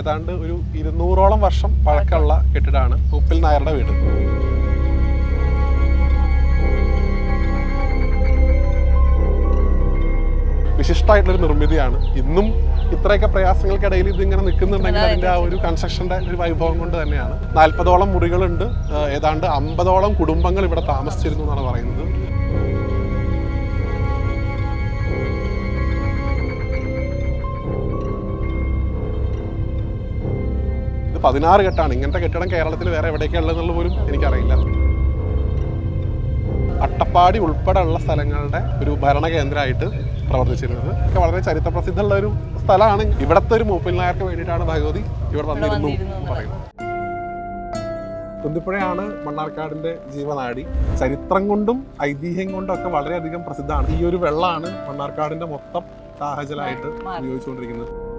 ഏതാണ്ട് ഒരു ഇരുന്നൂറോളം വർഷം പഴക്കമുള്ള കെട്ടിടമാണ് ഉപ്പിൽ നായരുടെ വീട്. വിശിഷ്ടമായിട്ടുള്ളൊരു നിർമ്മിതിയാണ്. ഇന്നും ഇത്രയൊക്കെ പ്രയാസങ്ങൾക്കിടയിൽ ഇതിങ്ങനെ ഇങ്ങനെ നിൽക്കുന്നുണ്ടെങ്കിൽ അതിന്റെ ആ ഒരു കൺസ്ട്രക്ഷന്റെ ഒരു വൈഭവം കൊണ്ട് തന്നെയാണ്. നാൽപ്പതോളം മുറികളുണ്ട്. ഏതാണ്ട് അമ്പതോളം കുടുംബങ്ങൾ ഇവിടെ താമസിച്ചിരുന്നു എന്നാണ് പറയുന്നത്. പതിനാറ് കെട്ടാണ്. ഇങ്ങനത്തെ കെട്ടിടം കേരളത്തിൽ വേറെ എവിടെയൊക്കെ ഉള്ളതെന്നുള്ള പോലും എനിക്കറിയില്ല. അട്ടപ്പാടി ഉൾപ്പെടെയുള്ള സ്ഥലങ്ങളുടെ ഒരു ഭരണ ഭരണകേന്ദ്രമായിട്ട് പ്രവർത്തിച്ചിരുന്നത്. ഒക്കെ വളരെ ചരിത്രപ്രസിദ്ധമുള്ള ഒരു സ്ഥലമാണ്. ഇവിടുത്തെ ഒരു മൂപ്പിൽ നായർക്ക് വേണ്ടിയിട്ടാണ് ഭഗവതി ഇവിടെ വന്നിരുന്നു പറയുന്നത്. കുന്തിപ്പുഴയാണ് മണ്ണാർക്കാടിന്റെ ജീവനാടി. ചരിത്രം കൊണ്ടും ഐതിഹ്യം കൊണ്ടും ഒക്കെ വളരെയധികം പ്രസിദ്ധമാണ്. ഈ ഒരു വെള്ളമാണ് മണ്ണാർക്കാടിന്റെ മൊത്തം സാഹചര്യമായിട്ട് ഉപയോഗിച്ചുകൊണ്ടിരിക്കുന്നത്.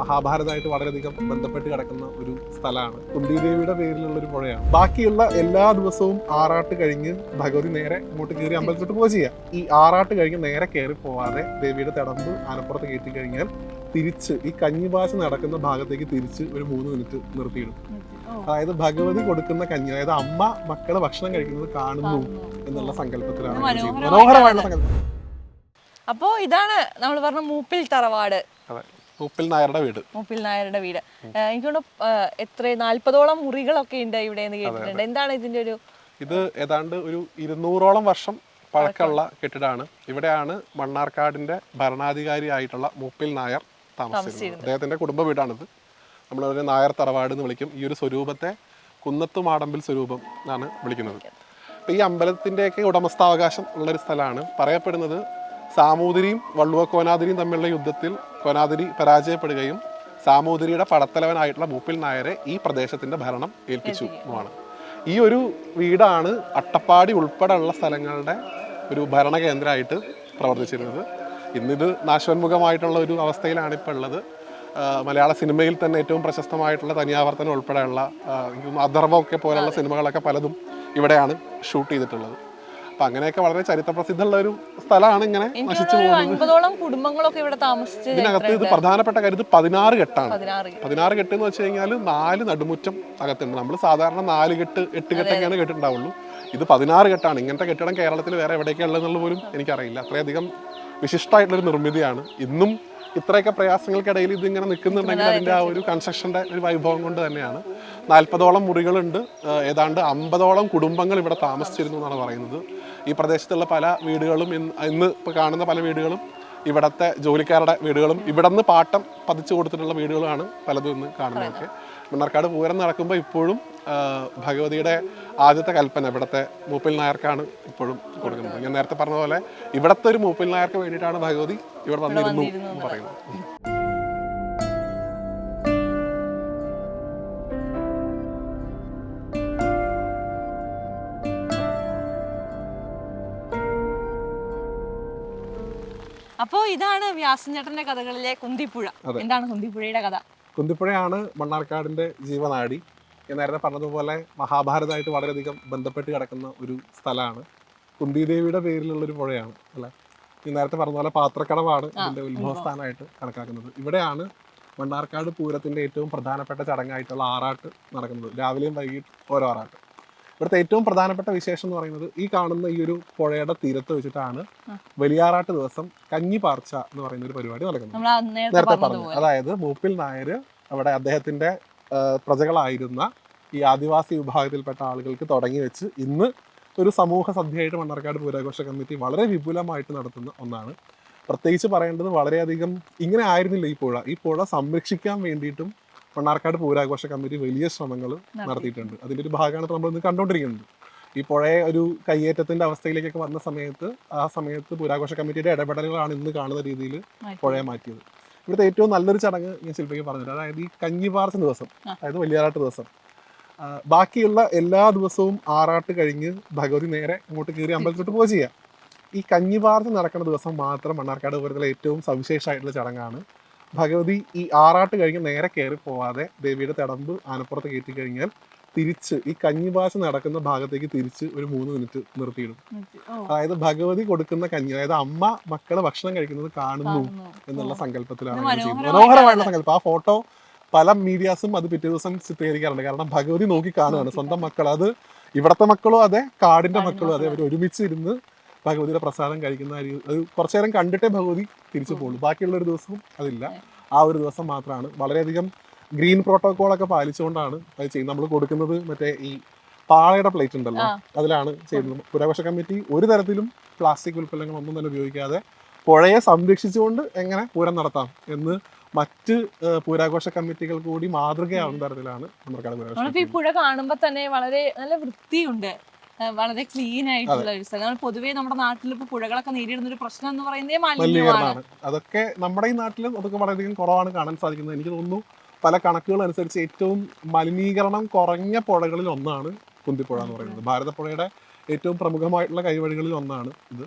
മഹാഭാരതമായിട്ട് വളരെയധികം ബന്ധപ്പെട്ട് കിടക്കുന്ന ഒരു സ്ഥലമാണ്. കുന്തിദേവിയുടെ പേരിലുള്ള ഒരു പുഴയാണ്. ബാക്കിയുള്ള എല്ലാ ദിവസവും ആറാട്ട് കഴിഞ്ഞ് ഭഗവതി നേരെ ഇങ്ങോട്ട് കയറി അമ്പലത്തോട്ട് പോവുക ചെയ്യാം. ഈ ആറാട്ട് കഴിഞ്ഞ് നേരെ കയറി പോവാതെ ദേവിയുടെ തിടമ്പ് ആനപ്പുറത്ത് കയറ്റി കഴിഞ്ഞാൽ തിരിച്ച് ഈ കഞ്ഞിഭാഷ നടക്കുന്ന ഭാഗത്തേക്ക് തിരിച്ച് ഒരു മൂന്ന് മിനിറ്റ് നിർത്തിയിടും. അതായത് ഭഗവതി കൊടുക്കുന്ന കഞ്ഞി അതായത് അമ്മ മക്കൾ ഭക്ഷണം കഴിക്കുന്നത് കാണുന്നു എന്നുള്ള സങ്കല്പത്തിലാണ് മനോഹരമായിട്ടുള്ള സങ്കല്പം. അപ്പോ ഇതാണ് നമ്മൾ പറഞ്ഞ മൂപ്പിൽ തറവാട്. അതെ ഉപ്പിൽ നായരുടെ വീട്. മൂപ്പിൽ നായരുടെ വീട്. ഏഹ് എനിക്ക് തോന്നുന്നു ഏഹ് എത്ര നാല്പതോളം മുറികളൊക്കെ ഉണ്ട് ഇവിടെ എന്ന് കേട്ടിട്ടുണ്ട്. എന്താണ് ഇതിന്റെ ഒരു ഇത് ഏതാണ്ട് ഒരു ഇരുന്നൂറോളം വർഷം പഴക്കമുള്ള കെട്ടിടമാണ് ഇവിടെയാണ് മണ്ണാർക്കാടിന്റെ ഭരണാധികാരി ആയിട്ടുള്ള മൂപ്പിൽ നായർ താമസിച്ചിരുന്നത്. അദ്ദേഹത്തിന്റെ കുടുംബ വീടാണിത്. നമ്മളൊരു നായർ തറവാട് എന്ന് വിളിക്കും. ഈ ഒരു സ്വരൂപത്തെ കുന്നത്തു മാടമ്പിൽ സ്വരൂപം എന്നാണ് വിളിക്കുന്നത്. അപ്പോൾ ഈ അമ്പലത്തിന്റെയൊക്കെ ഉടമസ്ഥാവകാശം ഉള്ളൊരു സ്ഥലമാണ്. പറയപ്പെടുന്നത് സാമൂതിരിയും വള്ളുവ കോനാതിരിയും തമ്മിലുള്ള യുദ്ധത്തിൽ കോനാതിരി പരാജയപ്പെടുകയും സാമൂതിരിയുടെ പടത്തലവനായിട്ടുള്ള മൂപ്പിൽ നായരെ ഈ പ്രദേശത്തിന്റെ ഭരണം ഏൽപ്പിച്ചു എന്നുമാണ് ഈ ഒരു വീടാണ് അട്ടപ്പാടി ഉൾപ്പെടെയുള്ള സ്ഥലങ്ങളുടെ ഒരു ഭരണ ഭരണകേന്ദ്രമായിട്ട് പ്രവർത്തിച്ചിരുന്നത്. ഇന്നിത് നാശോന്മുഖമായിട്ടുള്ള ഒരു അവസ്ഥയിലാണ് ഇപ്പോൾ ഉള്ളത്. മലയാള സിനിമയിൽ തന്നെ ഏറ്റവും പ്രശസ്തമായിട്ടുള്ള തനിയാവർത്തനം ഉൾപ്പെടെയുള്ള ആ, പോലെയുള്ള സിനിമകളൊക്കെ പലതും ഇവിടെയാണ് ഷൂട്ട് ചെയ്തിട്ടുള്ളത്. അപ്പം അങ്ങനെയൊക്കെ വളരെ ചരിത്രപ്രസിദ്ധമുള്ള ഒരു സ്ഥലമാണ് ഇങ്ങനെ നശിച്ചു അൻപതോളം കുടുംബങ്ങളൊക്കെ ഇവിടെ താമസിച്ച് ഇതിനകത്ത് ഇത് പ്രധാനപ്പെട്ട കാര്യം ഇത് പതിനാറ് കെട്ടാണ്. പതിനാറ് കെട്ട്. എന്ന് വെച്ച് കഴിഞ്ഞാൽ നാല് നടുമുറ്റം അകത്തുണ്ട്. നമ്മൾ സാധാരണ നാല് കെട്ട് എട്ട് കെട്ടൊക്കെയാണ് കെട്ടുണ്ടാവുള്ളൂ ഇത് പതിനാറ് കെട്ടാണ്. ഇങ്ങനത്തെ കെട്ടിടം കേരളത്തിൽ വേറെ എവിടെയൊക്കെയാണ് ഉള്ളതെന്നുള്ള പോലും എനിക്കറിയില്ല. അത്രയധികം വിശിഷ്ടമായിട്ടുള്ളൊരു നിർമ്മിതിയാണ്. ഇന്നും ഇത്രയൊക്കെ പ്രയാസങ്ങൾക്കിടയിൽ ഇത് ഇങ്ങനെ നിൽക്കുന്നുണ്ടെങ്കിൽ അതിന്റെ ആ ഒരു കൺസ്ട്രക്ഷന്റെ ഒരു വൈഭവം കൊണ്ട് തന്നെയാണ്. നാൽപ്പതോളം മുറികളുണ്ട്. ഏതാണ്ട് അമ്പതോളം കുടുംബങ്ങൾ ഇവിടെ താമസിച്ചിരുന്നു എന്നാണ് പറയുന്നത്. ഈ പ്രദേശത്തുള്ള പല വീടുകളും ഇന്ന് ഇപ്പോൾ കാണുന്ന പല വീടുകളും ഇവിടുത്തെ ജോലിക്കാരുടെ വീടുകളും ഇവിടെ നിന്ന് പാട്ടം പതിച്ചു കൊടുത്തിട്ടുള്ള വീടുകളാണ് പലതും ഇന്ന് കാണുന്നതൊക്കെ. മണ്ണാർക്കാട് പൂരം നടക്കുമ്പോൾ ഇപ്പോഴും ഭഗവതിയുടെ ആദ്യത്തെ കൽപ്പന ഇവിടുത്തെ മൂപ്പിൽ നായർക്കാണ് ഇപ്പോഴും കൊടുക്കുന്നത്. ഞാൻ നേരത്തെ പറഞ്ഞ പോലെ ഇവിടുത്തെ ഒരു മൂപ്പിൽ നായർക്ക് വേണ്ടിയിട്ടാണ് ഭഗവതി ഇവിടെ വന്നിരുന്നു പറയുന്നത്. അപ്പോ ഇതാണ് വ്യാസഞ്ചേട്ടന്റെ കഥകളിലെ കുന്തിപ്പുഴ. എന്താണ് കുന്തിപ്പുഴയുടെ കഥ? കുന്തിപ്പുഴയാണ് മണ്ണാർക്കാടിന്റെ ജീവനാടി. നേരത്തെ പറഞ്ഞതുപോലെ മഹാഭാരതമായിട്ട് വളരെയധികം ബന്ധപ്പെട്ട് കിടക്കുന്ന ഒരു സ്ഥലമാണ്. കുന്തിദേവിയുടെ പേരിലുള്ള ഒരു പുഴയാണ് അല്ലെ? ഈ നേരത്തെ പറഞ്ഞ പോലെ പാത്രക്കടവാണ് ഇതിന്റെ ഉത്ഭവസ്ഥാനമായിട്ട് കണക്കാക്കുന്നത്. ഇവിടെയാണ് മണ്ണാർക്കാട് പൂരത്തിന്റെ ഏറ്റവും പ്രധാനപ്പെട്ട ചടങ്ങായിട്ടുള്ള ആറാട്ട് നടക്കുന്നത്. രാവിലെയും വൈകിട്ട് ഓരോ ആറാട്ട്. ഇവിടുത്തെ ഏറ്റവും പ്രധാനപ്പെട്ട വിശേഷം എന്ന് പറയുന്നത് ഈ കാണുന്ന ഈ ഒരു പുഴയുടെ തീരത്ത് വെച്ചിട്ടാണ് വലിയാറാട്ട് ദിവസം കഞ്ഞി പാർച്ച എന്ന് പറയുന്ന ഒരു പരിപാടി നടക്കുന്നത്. നേരത്തെ പറഞ്ഞു അതായത് മൂപ്പിൽ നായർ അവിടെ അദ്ദേഹത്തിന്റെ പ്രജകളായിരുന്ന ഈ ആദിവാസി വിഭാഗത്തിൽപ്പെട്ട ആളുകൾക്ക് തുടങ്ങി വെച്ച് ഇന്ന് ഒരു സമൂഹ സദ്യയായിട്ട് മണ്ണാർക്കാട് പൂരാഘോഷ കമ്മിറ്റി വളരെ വിപുലമായിട്ട് നടത്തുന്ന ഒന്നാണ്. പ്രത്യേകിച്ച് പറയേണ്ടത് വളരെയധികം ഇങ്ങനെ ആയിരുന്നില്ല ഈ പുഴ. ഈ പുഴ സംരക്ഷിക്കാൻ വേണ്ടിയിട്ടും മണ്ണാർക്കാട് പൂരാഘോഷ കമ്മിറ്റി വലിയ ശ്രമങ്ങൾ നടത്തിയിട്ടുണ്ട്. അതിന്റെ ഒരു ഭാഗമാണ് നമ്മൾ ഇന്ന് കണ്ടുകൊണ്ടിരിക്കുന്നത്. ഈ പുഴയെ ഒരു കയ്യേറ്റത്തിന്റെ അവസ്ഥയിലേക്കൊക്കെ വന്ന സമയത്ത് ആ സമയത്ത് പൂരാഘോഷ കമ്മിറ്റിയുടെ ഇടപെടലുകളാണ് ഇന്ന് കാണുന്ന രീതിയിൽ പുഴയെ മാറ്റിയത്. ഇവിടുത്തെ ഏറ്റവും നല്ലൊരു ചടങ്ങ് ഞാൻ ശില്പിക്ക് പറഞ്ഞിട്ട് അതായത് ഈ കഞ്ഞിപാർച്ച ദിവസം അതായത് വലിയാറാട്ട് ദിവസം. ബാക്കിയുള്ള എല്ലാ ദിവസവും ആറാട്ട് കഴിഞ്ഞ് ഭഗവതി നേരെ ഇങ്ങോട്ട് കയറി അമ്പലത്തിലോട്ട് പോവുക ചെയ്യാം. ഈ കഞ്ഞിപാർച്ച നടക്കുന്ന ദിവസം മാത്രം മണ്ണാർക്കാട് പൂരത്തിലെ ഏറ്റവും സവിശേഷമായിട്ടുള്ള ചടങ്ങാണ്. ഭഗവതി ഈ ആറാട്ട് കഴിഞ്ഞ് നേരെ കയറി പോവാതെ ദേവിയുടെ തടമ്പ് ആനപ്പുറത്ത് കയറ്റി കഴിഞ്ഞാൽ തിരിച്ച് ഈ കഞ്ഞിഭാഷ നടക്കുന്ന ഭാഗത്തേക്ക് തിരിച്ച് ഒരു മൂന്ന് മിനിറ്റ് നിർത്തിയിടും. അതായത് ഭഗവതി കൊടുക്കുന്ന കഞ്ഞി അതായത് അമ്മ മക്കൾ ഭക്ഷണം കഴിക്കുന്നത് കാണുന്നു. എന്നുള്ള സങ്കല്പത്തിലാണ് മനോഹരമായിട്ടുള്ള സങ്കല്പം. ആ ഫോട്ടോ പല മീഡിയാസും അത് പിറ്റേ ദിവസം ചിത്രീകരിക്കാറുണ്ട്. കാരണം ഭഗവതി നോക്കി കാണുകയാണ്. സ്വന്തം മക്കൾ അത് ഇവിടത്തെ മക്കളും അതെ കാടിന്റെ മക്കളും അതെ. അവർ ഒരുമിച്ച് ഇരുന്ന് ഭഗവതിയുടെ പ്രസാദം കഴിക്കുന്ന അത് കുറച്ചു നേരം കണ്ടിട്ടേ ഭഗവതി തിരിച്ചു പോകുള്ളൂ ബാക്കിയുള്ള ഒരു ദിവസവും അതില്ല. ആ ഒരു ദിവസം മാത്രമാണ്. വളരെയധികം ഗ്രീൻ പ്രോട്ടോകോൾ ഒക്കെ പാലിച്ചുകൊണ്ടാണ് അത് ചെയ്യുന്നത് നമ്മൾ കൊടുക്കുന്നത് മറ്റേ ഈ പാളയുടെ പ്ലേറ്റ് ഉണ്ടല്ലോ അതിലാണ് ചെയ്യുന്നത്. പുരാഘോഷ കമ്മിറ്റി ഒരു തരത്തിലും പ്ലാസ്റ്റിക് ഉൽപ്പന്നങ്ങൾ ഒന്നും തന്നെ ഉപയോഗിക്കാതെ പുഴയെ സംരക്ഷിച്ചുകൊണ്ട് എങ്ങനെ പൂരം നടത്താം എന്ന് മറ്റ് പൂരാഘോഷ കമ്മിറ്റികൾ കൂടി മാതൃകയാവുന്ന തരത്തിലാണ് നമ്മുടെ പുഴ കാണുമ്പോൾ തന്നെ വളരെ നല്ല വൃത്തിയുണ്ട്. വളരെ ക്ലീൻ ആയിട്ടുള്ള ഒരു സ്ഥലം. നമ്മൾ പൊതുവേ നമ്മുടെ നാട്ടിൽ ഇപ്പൊ പുഴകളൊക്കെ നേരിടുന്ന ഒരു പ്രശ്നം എന്ന് പറയുന്നത് മലിനീകരണമാണ്. അതൊക്കെ നമ്മുടെ ഈ നാട്ടിലും അതൊക്കെ വളരെയധികം കുറവാണ് കാണാൻ സാധിക്കുന്നത്. എനിക്ക് തോന്നുന്നു പല കണക്കുകൾ അനുസരിച്ച് ഏറ്റവും മലിനീകരണം കുറഞ്ഞ പുഴകളിൽ ഒന്നാണ് കുന്തിപ്പുഴ എന്ന് പറയുന്നത്. ഭാരതപ്പുഴയുടെ ഏറ്റവും പ്രമുഖമായിട്ടുള്ള കൈവഴികളിൽ ഒന്നാണ് ഇത്.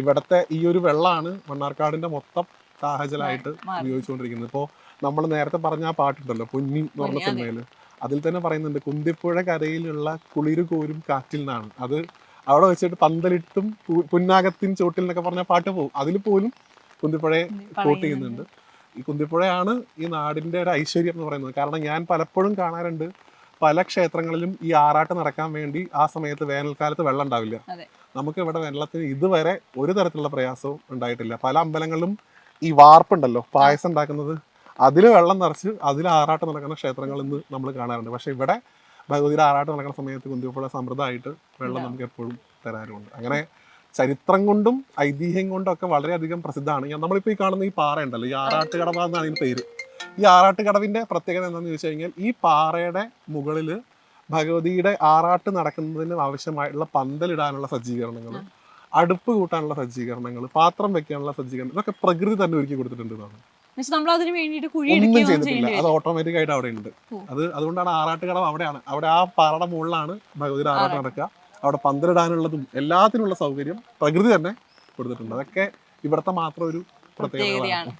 ഇവിടുത്തെ ഈ ഒരു വെള്ളമാണ് മണ്ണാർക്കാടിന്റെ മൊത്തം സാഹചര്യമായിട്ട്. ഉപയോഗിച്ചുകൊണ്ടിരിക്കുന്നത്. ഇപ്പോൾ നമ്മൾ നേരത്തെ പറഞ്ഞ ആ പാട്ടുണ്ടല്ലോ പൊന്നി എന്ന് പറഞ്ഞ സിനിമയിൽ അതിൽ തന്നെ പറയുന്നുണ്ട് കുന്തിപ്പുഴ കരയിലുള്ള കുളിര് കോരും കാറ്റിൽ നിന്നാണ് അത് അവിടെ വെച്ചിട്ട് പന്തലിട്ടും പുന്നാകത്തിൻ ചോട്ടിൽ എന്നൊക്കെ പറഞ്ഞ പാട്ട് പോകും അതിൽ പോലും കുന്തിപ്പുഴയെ കോട്ട് ചെയ്യുന്നുണ്ട്. ഈ കുന്തിപ്പുഴയാണ് ഈ നാടിന്റെ ഒരു ഐശ്വര്യം എന്ന് പറയുന്നത്. കാരണം ഞാൻ പലപ്പോഴും കാണാറുണ്ട് പല ക്ഷേത്രങ്ങളിലും ഈ ആറാട്ട് നടക്കാൻ വേണ്ടി ആ സമയത്ത് വേനൽക്കാലത്ത് വെള്ളം ഉണ്ടാവില്ല. നമുക്ക് ഇവിടെ വെള്ളത്തിന് ഇതുവരെ ഒരു തരത്തിലുള്ള പ്രയാസവും ഉണ്ടായിട്ടില്ല. പല അമ്പലങ്ങളിലും ഈ വാർപ്പുണ്ടല്ലോ പായസം ഉണ്ടാക്കുന്നത്. അതിൽ വെള്ളം നിറച്ച് അതിൽ ആറാട്ട് നടക്കുന്ന ക്ഷേത്രങ്ങൾ ഇന്ന് നമ്മൾ കാണാറുണ്ട്. പക്ഷെ ഇവിടെ ഭഗവതിയുടെ ആറാട്ട് നടക്കുന്ന സമയത്ത് കുന്തിപ്പുഴ സമൃദ്ധമായിട്ട് വെള്ളം നമുക്ക് എപ്പോഴും തരാറുമുണ്ട് അങ്ങനെ ചരിത്രം കൊണ്ടും ഐതിഹ്യം കൊണ്ടും ഒക്കെ വളരെയധികം പ്രസിദ്ധമാണ്. ഞാൻ നമ്മളിപ്പോൾ ഈ കാണുന്ന ഈ പാറ ഉണ്ടല്ലോ ഈ ആറാട്ട് കടവ എന്നാണ് ഈ പേര്. ഈ ആറാട്ട് കടവിന്റെ പ്രത്യേകത എന്താണെന്ന് ചോദിച്ചു കഴിഞ്ഞാൽ ഈ പാറയുടെ മുകളിൽ ഭഗവതിയുടെ ആറാട്ട് നടക്കുന്നതിന് ആവശ്യമായിട്ടുള്ള പന്തലിടാനുള്ള സജ്ജീകരണങ്ങൾ അടുപ്പ് കൂട്ടാനുള്ള സജ്ജീകരണങ്ങൾ പാത്രം വെക്കാനുള്ള സജ്ജീകരണം ഇതൊക്കെ പ്രകൃതി തന്നെ ഒരുക്കി കൊടുത്തിട്ടുണ്ട് എന്നാണ്. നമ്മൾ അതിന് വേണ്ടിയിട്ട് കുഴി ഒന്നും ചെയ്തിട്ടില്ല. അത് ഓട്ടോമാറ്റിക് ആയിട്ട് അവിടെ ഉണ്ട്. അത് അതുകൊണ്ടാണ് ആറാട്ട് കടവ് അവിടെയാണ്. അവിടെ ആ പാറയുടെ മുകളിലാണ് ഭഗവതിയുടെ ആറാട്ട്. നടക്കുക. അവിടെ പന്തലിടാനുള്ളതും എല്ലാത്തിനുള്ള സൗകര്യം പ്രകൃതി തന്നെ കൊടുത്തിട്ടുണ്ട്. അതൊക്കെ ഇവിടുത്തെ മാത്രം ഒരു പ്രത്യേകതയാണ്.